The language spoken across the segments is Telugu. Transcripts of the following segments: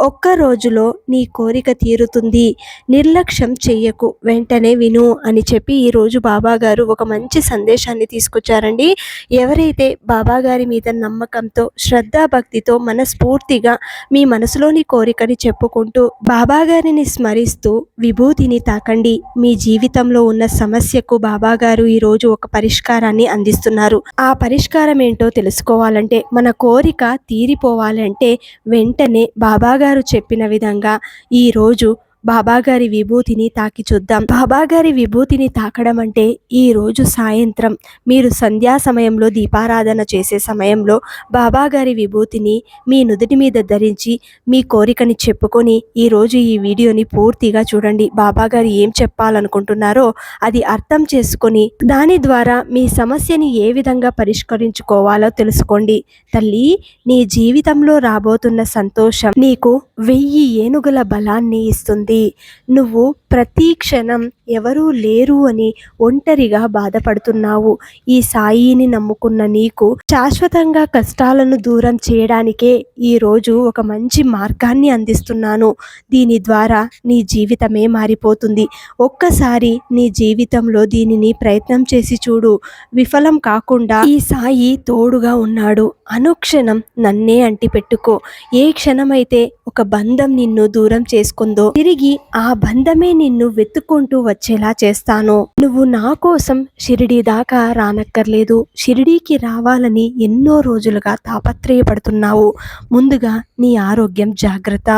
ఒక్క రోజులో నీ కోరిక తీరుతుంది. నిర్లక్ష్యం చెయ్యకు. వెంటనే విను అని చెప్పి ఈరోజు బాబాగారు ఒక మంచి సందేశాన్ని తీసుకొచ్చారండి. ఎవరైతే బాబాగారి మీద నమ్మకంతో శ్రద్ధాభక్తితో మనస్ఫూర్తిగా మీ మనసులోని కోరికని చెప్పుకుంటూ బాబాగారిని స్మరిస్తూ విభూతిని తాకండి. మీ జీవితంలో ఉన్న సమస్యకు బాబాగారు ఈరోజు ఒక పరిష్కారాన్ని అందిస్తున్నారు. ఆ పరిష్కారం ఏంటో తెలుసుకోవాలంటే మన కోరిక తీరిపోవాలంటే వెంటనే బాబాగారు గారు చెప్పిన విధంగా ఈరోజు బాబాగారి విభూతిని తాకి చూద్దాం. బాబాగారి విభూతిని తాకడం అంటే ఈ రోజు సాయంత్రం మీరు సంధ్యా సమయంలో దీపారాధన చేసే సమయంలో బాబాగారి విభూతిని మీ నుదుటి మీద ధరించి మీ కోరికని చెప్పుకొని ఈరోజు ఈ వీడియోని పూర్తిగా చూడండి. బాబాగారు ఏం చెప్పాలనుకుంటున్నారో అది అర్థం చేసుకొని దాని ద్వారా మీ సమస్యని ఏ విధంగా పరిష్కరించుకోవాలో తెలుసుకోండి. తల్లి నీ జీవితంలో రాబోతున్న సంతోషం నీకు వెయ్యి ఏనుగుల బలాన్ని ఇస్తుంది. నువ్వు ప్రతి క్షణం ఎవరూ లేరు అని ఒంటరిగా బాధపడుతున్నావు. ఈ సాయిని నమ్ముకున్న నీకు శాశ్వతంగా కష్టాలను దూరం చేయడానికే ఈరోజు ఒక మంచి మార్గాన్ని అందిస్తున్నాను. దీని ద్వారా నీ జీవితమే మారిపోతుంది. ఒక్కసారి నీ జీవితంలో దీనిని ప్రయత్నం చేసి చూడు. విఫలం కాకుండా ఈ సాయి తోడుగా ఉన్నాడు. అనుక్షణం నన్నే అంటిపెట్టుకో. ఏ క్షణమైతే ఒక బంధం నిన్ను దూరం చేసుకుందో తిరిగి ఆ బంధమే నిన్ను వెతుక్కుంటూ వచ్చేలా చేస్తాను. నువ్వు నా కోసం షిరిడి దాకా రానక్కర్లేదు. షిరిడీకి రావాలని ఎన్నో రోజులుగా తాపత్రయపడుతున్నావు. ముందుగా నీ ఆరోగ్యం జాగ్రత్త.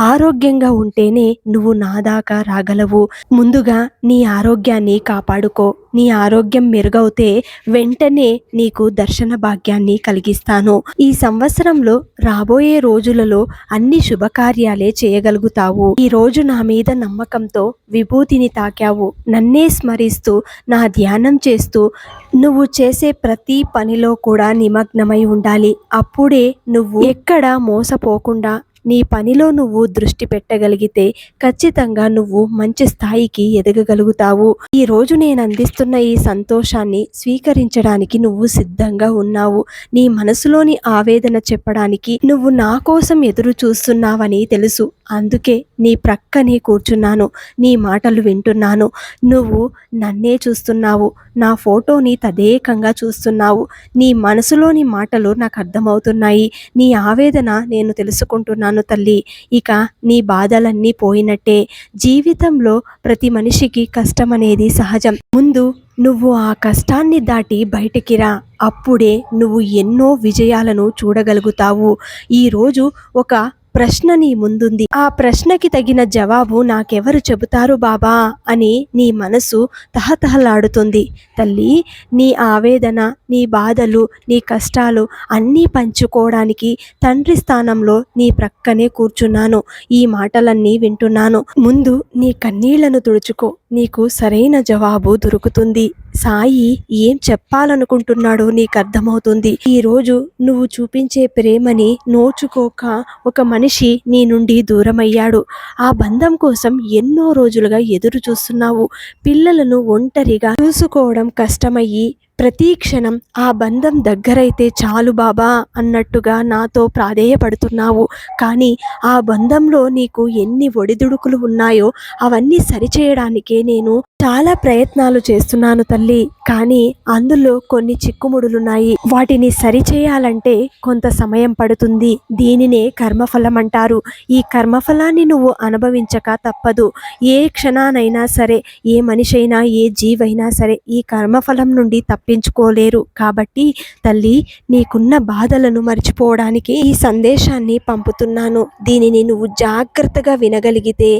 ఆరోగ్యంగా ఉంటేనే నువ్వు నా దాకా రాగలవు. ముందుగా నీ ఆరోగ్యాన్ని కాపాడుకో. నీ ఆరోగ్యం మెరుగవుతే వెంటనే నీకు దర్శన భాగ్యాన్ని కలిగిస్తాను. ఈ సంవత్సరంలో రాబోయే రోజులలో అన్ని శుభకార్యాలే చేయగలుగుతావు. ఈ రోజు నా మీద నమ్మకంతో విభూతిని తాకావు. నన్నే స్మరిస్తూ నా ధ్యానం చేస్తూ నువ్వు చేసే ప్రతి పనిలో కూడా నిమగ్నమై ఉండాలి. అప్పుడే నువ్వు ఎక్కడ మోసపోకుండా నీ పనిలో నువ్వు దృష్టి పెట్టగలిగితే ఖచ్చితంగా నువ్వు మంచి స్థాయికి ఎదగగలుగుతావు. ఈ రోజు నేను అందిస్తున్న ఈ సంతోషాన్ని స్వీకరించడానికి నువ్వు సిద్ధంగా ఉన్నావు. నీ మనసులోని ఆవేదన చెప్పడానికి నువ్వు నా కోసం ఎదురు చూస్తున్నావని తెలుసు. అందుకే నీ ప్రక్కనే కూర్చున్నాను. నీ మాటలు వింటున్నాను. నువ్వు నన్నే చూస్తున్నావు. నా ఫోటోని తదేకంగా చూస్తున్నావు. నీ మనసులోని మాటలు నాకు అర్థమవుతున్నాయి. నీ ఆవేదన నేను తెలుసుకుంటున్నాను. తల్లి. ఇక నీ బాధలన్నీ పోయినట్టే. జీవితంలో ప్రతి మనిషికి కష్టం అనేది సహజం. ముందు నువ్వు ఆ కష్టాన్ని దాటి బయటికి రా. అప్పుడే నువ్వు ఎన్నో విజయాలను చూడగలుగుతావు. ఈరోజు ఒక ప్రశ్న నీ ముందుంది. ఆ ప్రశ్నకి తగిన జవాబు నాకెవరు చెబుతారు బాబా? అని నీ మనసు తహతహలాడుతుంది. తల్లి నీ ఆవేదన నీ బాధలు నీ కష్టాలు అన్నీ పంచుకోవడానికి తండ్రి స్థానంలో నీ ప్రక్కనే కూర్చున్నాను. ఈ మాటలన్నీ వింటున్నాను. ముందు నీ కన్నీళ్ళను తుడుచుకో. నీకు సరైన జవాబు దొరుకుతుంది. సాయి ఏం చెప్పాలనుకుంటున్నాడో నీకు అర్థమవుతుంది ఈరోజు నువ్వు చూపించే ప్రేమని నోచుకోక ఒక మనిషి నీ నుండి దూరమయ్యాడు. ఆ బంధం కోసం ఎన్నో రోజులుగా ఎదురు చూస్తున్నావు పిల్లలను ఒంటరిగా చూసుకోవడం కష్టమయ్యి ప్రతి క్షణం ఆ బంధం దగ్గరైతే చాలు బాబా అన్నట్టుగా నాతో ప్రాధేయపడుతున్నావు. కానీ ఆ బంధంలో నీకు ఎన్ని ఒడిదుడుకులు ఉన్నాయో అవన్నీ సరిచేయడానికే నేను చాలా ప్రయత్నాలు చేస్తున్నాను తల్లి. కానీ అందులో కొన్ని చిక్కుముడులున్నాయి. వాటిని సరిచేయాలంటే కొంత సమయం పడుతుంది. దీనినే కర్మఫలం అంటారు. ఈ కర్మఫలాన్ని నువ్వు అనుభవించక తప్పదు. ఏ క్షణానైనా సరే ఏ మనిషైనా ఏ జీవైనా సరే ఈ కర్మఫలం నుండి తప్పించుకోలేరు. కాబట్టి తల్లి నీకున్న బాధలను మర్చిపోవడానికి ఈ సందేశాన్ని పంపుతున్నాను. దీనిని నువ్వు జాగ్రత్తగా వినగలిగితే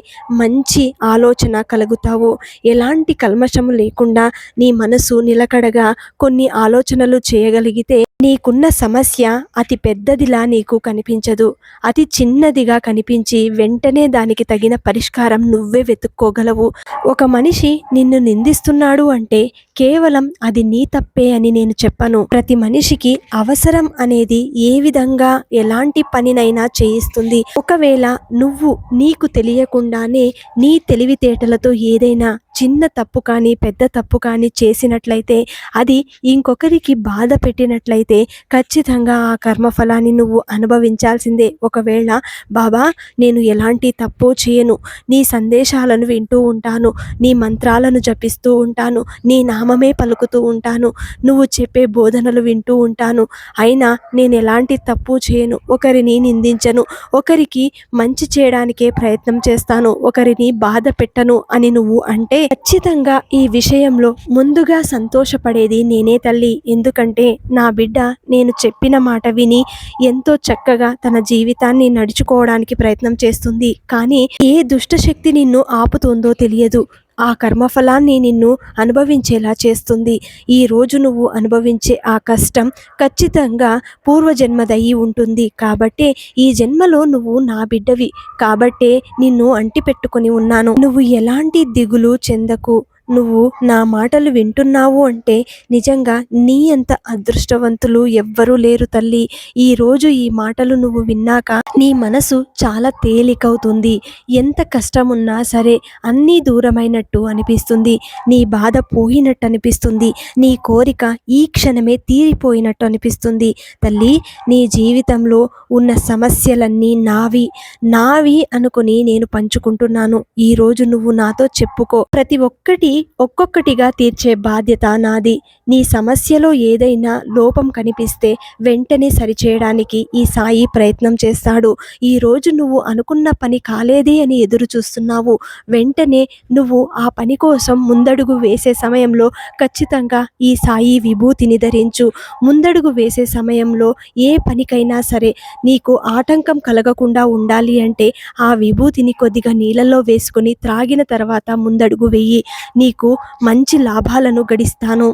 మంచి ఆలోచన కలుగుతావు. ఎలాంటి కల్మషము లేకుండా నీ మనసు నిలకడగా కొన్ని ఆలోచనలు చేయగలిగితే నీకున్న సమస్య అతి పెద్దదిలా నీకు కనిపించదు. అతి చిన్నదిగా కనిపించి వెంటనే దానికి తగిన పరిష్కారం నువ్వే వెతుక్కోగలవు. ఒక మనిషి నిన్ను నిందిస్తున్నాడు అంటే కేవలం అది నీ తప్పే అని నేను చెప్పను. ప్రతి మనిషికి అవసరం అనేది ఏ విధంగా ఎలాంటి పనినైనా చేయిస్తుంది. ఒకవేళ నువ్వు నీకు తెలియకుండానే నీ తెలివితేటలతో ఏదైనా చిన్న తప్పు కానీ పెద్ద తప్పు కానీ చేసినట్లయితే అది ఇంకొకరికి బాధ పెట్టినట్లయితే ఖచ్చితంగా ఆ కర్మఫలాన్ని నువ్వు అనుభవించాల్సిందే. ఒకవేళ బాబా నేను ఎలాంటి తప్పు చేయను. నీ సందేశాలను వింటూ ఉంటాను. నీ మంత్రాలను జపిస్తూ ఉంటాను. నీ నామమే పలుకుతూ ఉంటాను. నువ్వు చెప్పే బోధనలు వింటూ ఉంటాను. అయినా నేను ఎలాంటి తప్పు చేయను. ఒకరిని నిందించను. ఒకరికి మంచి చేయడానికే ప్రయత్నం చేస్తాను. ఒకరిని బాధ పెట్టను అని నువ్వు అంటే ఖచ్చితంగా ఈ విషయంలో ముందుగా సంతోషపడేది నేనే తల్లి. ఎందుకంటే నా బిడ్డ నేను చెప్పిన మాట విని ఎంతో చక్కగా తన జీవితాన్ని నడుచుకోవడానికి ప్రయత్నం చేస్తుంది. కానీ ఏ దుష్టశక్తి నిన్ను ఆపుతుందో తెలియదు. ఆ కర్మఫలాన్ని నిన్ను అనుభవించేలా చేస్తుంది. ఈ రోజు నువ్వు అనుభవించే ఆ కష్టం ఖచ్చితంగా పూర్వజన్మదయ్యి ఉంటుంది. కాబట్టే ఈ జన్మలో నువ్వు నా బిడ్డవి. కాబట్టే నిన్ను అంటిపెట్టుకొని ఉన్నాను. నువ్వు ఎలాంటి దిగులు చెందకు? నువ్వు నా మాటలు వింటున్నావు అంటే నిజంగా నీ అంత అదృష్టవంతులు ఎవ్వరూ లేరు తల్లి. ఈరోజు ఈ మాటలు నువ్వు విన్నాక నీ మనసు చాలా తేలికవుతుంది. ఎంత కష్టమున్నా సరే అన్నీ దూరమైనట్టు అనిపిస్తుంది. నీ బాధ పోయినట్టు అనిపిస్తుంది నీ కోరిక ఈ క్షణమే తీరిపోయినట్టు అనిపిస్తుంది. తల్లి నీ జీవితంలో ఉన్న సమస్యలన్నీ నావి నావి అనుకుని నేను పంచుకుంటున్నాను. ఈరోజు నువ్వు నాతో చెప్పుకో. ప్రతి ఒక్కటి ఒక్కొక్కటిగా తీర్చే బాధ్యత నాది. నీ సమస్యలో ఏదైనా లోపం కనిపిస్తే వెంటనే సరిచేయడానికి ఈ సాయి ప్రయత్నం చేస్తాడు. ఈరోజు నువ్వు అనుకున్న పని కాలేదే అని ఎదురు చూస్తున్నావు. వెంటనే నువ్వు ఆ పని కోసం ముందడుగు వేసే సమయంలో ఖచ్చితంగా ఈ సాయి విభూతిని ధరించు. ముందడుగు వేసే సమయంలో ఏ పనికైనా సరే నీకు ఆటంకం కలగకుండా ఉండాలి అంటే ఆ విభూతిని కొద్దిగా నీళ్ళలో వేసుకొని త్రాగిన తర్వాత ముందడుగు వెయ్యి నీ మీకు మంచి లాభాలను గడిస్తాను.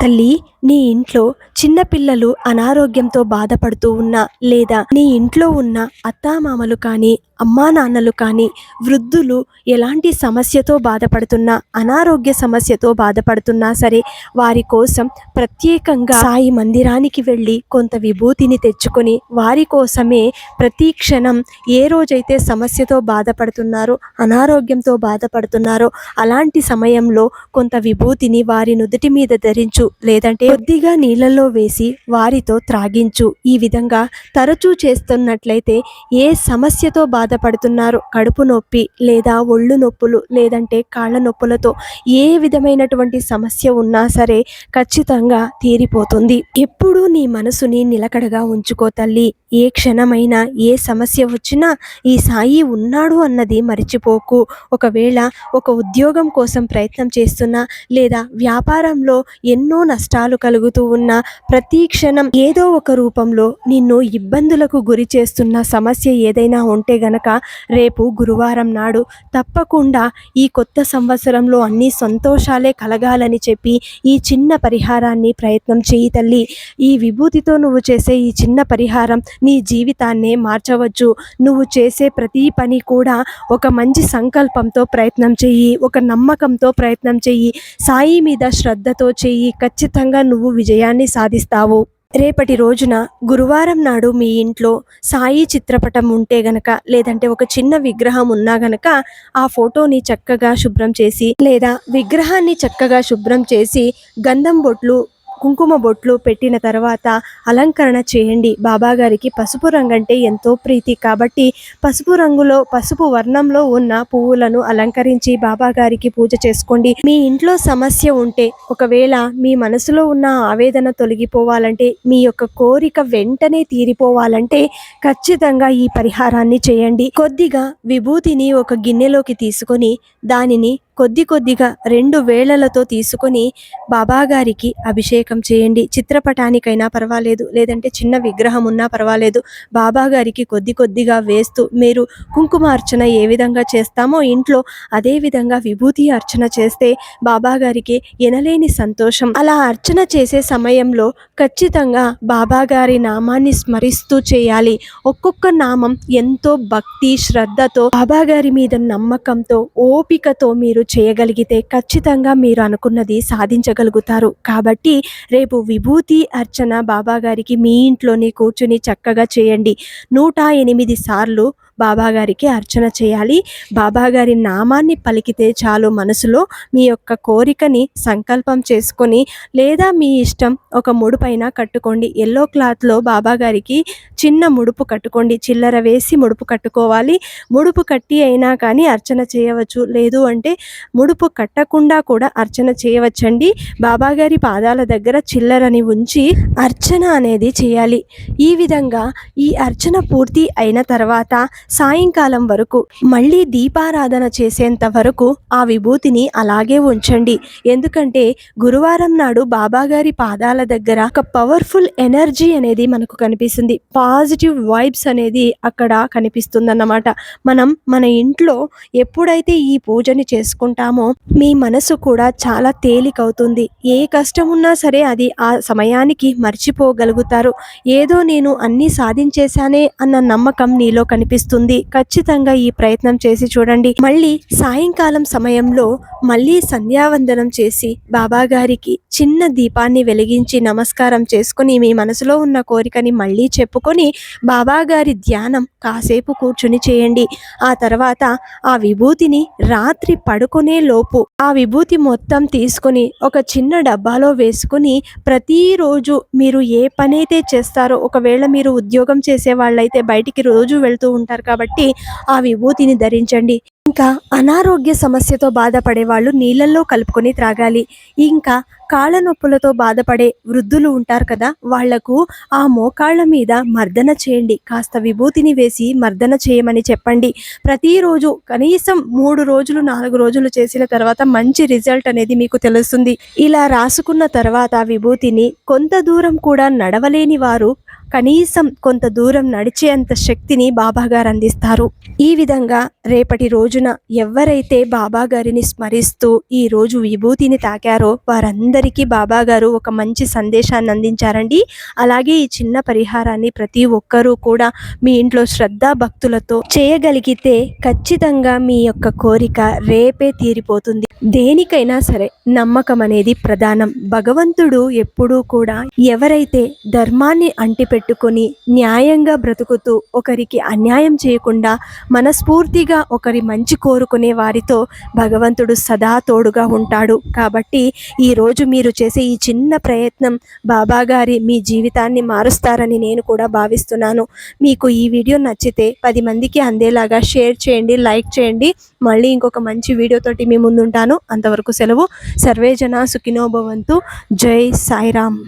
తల్లి నీ ఇంట్లో చిన్నపిల్లలు అనారోగ్యంతో బాధపడుతూ ఉన్నా లేదా నీ ఇంట్లో ఉన్న అత్తామామలు కానీ అమ్మా నాన్నలు కానీ వృద్ధులు ఎలాంటి సమస్యతో బాధపడుతున్నా అనారోగ్య సమస్యతో బాధపడుతున్నా సరే వారి కోసం ప్రత్యేకంగా సాయి మందిరానికి వెళ్ళి కొంత విభూతిని తెచ్చుకొని వారి కోసమే ప్రతి క్షణం ఏ రోజైతే సమస్యతో బాధపడుతున్నారో అనారోగ్యంతో బాధపడుతున్నారో అలాంటి సమయంలో కొంత విభూతిని వారి నుదుటి మీద ధరి అందించు లేదంటే కొద్దిగా నీళ్ళల్లో వేసి వారితో త్రాగించు. ఈ విధంగా తరచూ చేస్తున్నట్లయితే ఏ సమస్యతో బాధపడుతున్నారు? కడుపు నొప్పి లేదా ఒళ్ళు నొప్పులు లేదంటే కాళ్ళ నొప్పులతో ఏ విధమైనటువంటి సమస్య ఉన్నా సరే ఖచ్చితంగా తీరిపోతుంది. ఎప్పుడూ నీ మనసుని నిలకడగా ఉంచుకో తల్లి. ఏ క్షణమైనా ఏ సమస్య వచ్చినా ఈ సాయి ఉన్నాడు అన్నది మర్చిపోకు. ఒకవేళ ఒక ఉద్యోగం కోసం ప్రయత్నం చేస్తున్నా లేదా వ్యాపారంలో ఎన్నో నష్టాలు కలుగుతూ ఉన్న ప్రతి క్షణం ఏదో ఒక రూపంలో నిన్ను ఇబ్బందులకు గురి చేస్తున్న సమస్య ఏదైనా ఉంటే గనక రేపు గురువారం నాడు తప్పకుండా ఈ కొత్త సంవత్సరంలో అన్ని సంతోషాలే కలగాలని చెప్పి ఈ చిన్న పరిహారాన్ని ప్రయత్నం చేయి తల్లి. ఈ విభూతితో నువ్వు చేసే ఈ చిన్న పరిహారం నీ జీవితాన్నే మార్చవచ్చు. నువ్వు చేసే ప్రతి పని కూడా ఒక మంచి సంకల్పంతో ప్రయత్నం చెయ్యి ఒక నమ్మకంతో ప్రయత్నం చెయ్యి సాయి మీద శ్రద్ధతో చెయ్యి ఖచ్చితంగా నువ్వు విజయాన్ని సాధిస్తావు. రేపటి రోజున గురువారం నాడు మీ ఇంట్లో సాయి చిత్రపటం ఉంటే గనక లేదంటే ఒక చిన్న విగ్రహం ఉన్నా గనక ఆ ఫోటోని చక్కగా శుభ్రం చేసి లేదా విగ్రహాన్ని చక్కగా శుభ్రం చేసి గంధం బొట్లు కుంకుమ బొట్లు పెట్టిన తర్వాత అలంకరణ చేయండి. బాబాగారికి పసుపు రంగు అంటే ఎంతో ప్రీతి. కాబట్టి పసుపు రంగులో పసుపు వర్ణంలో ఉన్న పువ్వులను అలంకరించి బాబాగారికి పూజ చేసుకోండి. మీ ఇంట్లో సమస్య ఉంటే ఒకవేళ మీ మనసులో ఉన్న ఆవేదన తొలగిపోవాలంటే మీ యొక్క కోరిక వెంటనే తీరిపోవాలంటే ఖచ్చితంగా ఈ పరిహారాన్ని చేయండి. కొద్దిగా విభూతిని ఒక గిన్నెలోకి తీసుకొని దానిని కొద్ది కొద్దిగా రెండు వేళలతో తీసుకొని బాబాగారికి అభిషేకం చేయండి. చిత్రపటానికైనా పర్వాలేదు లేదంటే చిన్న విగ్రహం ఉన్నా పర్వాలేదు. బాబాగారికి కొద్ది కొద్దిగా వేస్తూ మీరు కుంకుమ అర్చన ఏ విధంగా చేస్తామో ఇంట్లో అదే విధంగా విభూతి అర్చన చేస్తే బాబాగారికి ఎనలేని సంతోషం. అలా అర్చన చేసే సమయంలో ఖచ్చితంగా బాబాగారి నామాన్ని స్మరిస్తూ చేయాలి. ఒక్కొక్క నామం ఎంతో భక్తి శ్రద్ధతో బాబాగారి మీద నమ్మకంతో ఓపికతో మీరు చేయగలిగితే ఖచ్చితంగా మీరు అనుకున్నది సాధించగలుగుతారు. కాబట్టి రేపు విభూతి అర్చన బాబాగారికి మీ ఇంట్లోనే కూర్చుని చక్కగా చేయండి. నూట ఎనిమిది సార్లు బాబాగారికి అర్చన చేయాలి. బాబాగారి నామాన్ని పలికితే చాలు మనసులో మీ యొక్క కోరికని సంకల్పం చేసుకొని లేదా మీ ఇష్టం ఒక ముడుపైన కట్టుకోండి. ఎల్లో క్లాత్లో బాబాగారికి చిన్న ముడుపు కట్టుకోండి. చిల్లర వేసి ముడుపు కట్టుకోవాలి. ముడుపు కట్టి అయినా కానీ అర్చన చేయవచ్చు. లేదు అంటే ముడుపు కట్టకుండా కూడా అర్చన చేయవచ్చండి. బాబాగారి పాదాల దగ్గర చిల్లరని ఉంచి అర్చన అనేది చేయాలి. ఈ విధంగా ఈ అర్చన పూర్తి అయిన తర్వాత సాయంకాలం వరకు మళ్ళీ దీపారాధన చేసేంత వరకు ఆ విభూతిని అలాగే ఉంచండి. ఎందుకంటే గురువారం నాడు బాబాగారి పాదాల దగ్గర ఒక పవర్ఫుల్ ఎనర్జీ అనేది మనకు కనిపిస్తుంది. పాజిటివ్ వైబ్స్ అనేది అక్కడ కనిపిస్తుందన్నమాట. మనం మన ఇంట్లో ఎప్పుడైతే ఈ పూజని చేసుకుంటామో మీ మనసు కూడా చాలా తేలికవుతుంది. ఏ కష్టం ఉన్నా సరే అది ఆ సమయానికి మర్చిపోగలుగుతారు. ఏదో నేను అన్నీ సాధించేశానే అన్న నమ్మకం నీలో కనిపిస్తుంది. ఖచ్చితంగా ఈ ప్రయత్నం చేసి చూడండి. మళ్ళీ సాయంకాలం సమయంలో మళ్ళీ సంధ్యావందనం చేసి బాబా గారికి చిన్న దీపాన్ని వెలిగించి నమస్కారం చేసుకుని మీ మనసులో ఉన్న కోరికని మళ్ళీ చెప్పుకొని బాబా గారి ధ్యానం కాసేపు కూర్చుని చేయండి. ఆ తర్వాత ఆ విభూతిని రాత్రి పడుకునే లోపు ఆ విభూతి మొత్తం తీసుకొని ఒక చిన్న డబ్బాలో వేసుకుని ప్రతిరోజు మీరు ఏ పనైతే చేస్తారో ఒకవేళ మీరు ఉద్యోగం చేసే వాళ్ళైతే బయటికి రోజు వెళ్తూ ఉంటారు కాబట్టి ఆ విభూతిని ధరించండి. ఇంకా అనారోగ్య సమస్యతో బాధపడే వాళ్ళు నీళ్ళల్లో కలుపుకొని త్రాగాలి. ఇంకా కాళ్ళ నొప్పులతో బాధపడే వృద్ధులు ఉంటారు కదా వాళ్ళకు ఆ మోకాళ్ళ మీద మర్దన చేయండి. కాస్త విభూతిని వేసి మర్దన చేయమని చెప్పండి. ప్రతిరోజు కనీసం మూడు రోజులు నాలుగు రోజులు చేసిన తర్వాత మంచి రిజల్ట్ అనేది మీకు తెలుస్తుంది. ఇలా రాసుకున్న తర్వాత ఆ విభూతిని కొంత దూరం కూడా నడవలేని వారు కనీసం కొంత దూరం నడిచేంత శక్తిని బాబాగారు అందిస్తారు. ఈ విధంగా రేపటి రోజున ఎవరైతే బాబాగారిని స్మరిస్తూ ఈ రోజు విభూతిని తాకారో వారందరికీ బాబాగారు ఒక మంచి సందేశాన్ని అందించారండి. అలాగే ఈ చిన్న పరిహారాన్ని ప్రతి ఒక్కరూ కూడా మీ ఇంట్లో శ్రద్ధా భక్తులతో చేయగలిగితే ఖచ్చితంగా మీ యొక్క కోరిక రేపే తీరిపోతుంది. దేనికైనా సరే నమ్మకం అనేది ప్రధానం. భగవంతుడు ఎప్పుడూ కూడా ఎవరైతే ధర్మాన్ని పట్టుకొని న్యాయంగా బ్రతుకుతూ ఒకరికి అన్యాయం చేయకుండా మనస్ఫూర్తిగా ఒకరి మంచి కోరుకునే వారితో భగవంతుడు సదా తోడుగా ఉంటాడు. కాబట్టి ఈరోజు మీరు చేసే ఈ చిన్న ప్రయత్నం బాబాగారి మీ జీవితాన్ని మారుస్తారని నేను కూడా భావిస్తున్నాను. మీకు ఈ వీడియో నచ్చితే పది మందికి అందేలాగా షేర్ చేయండి లైక్ చేయండి. మళ్ళీ ఇంకొక మంచి వీడియోతోటి మీ ముందుంటాను. అంతవరకు సెలవు. సర్వేజన సుఖినోభవంతు జై సాయిరామ్.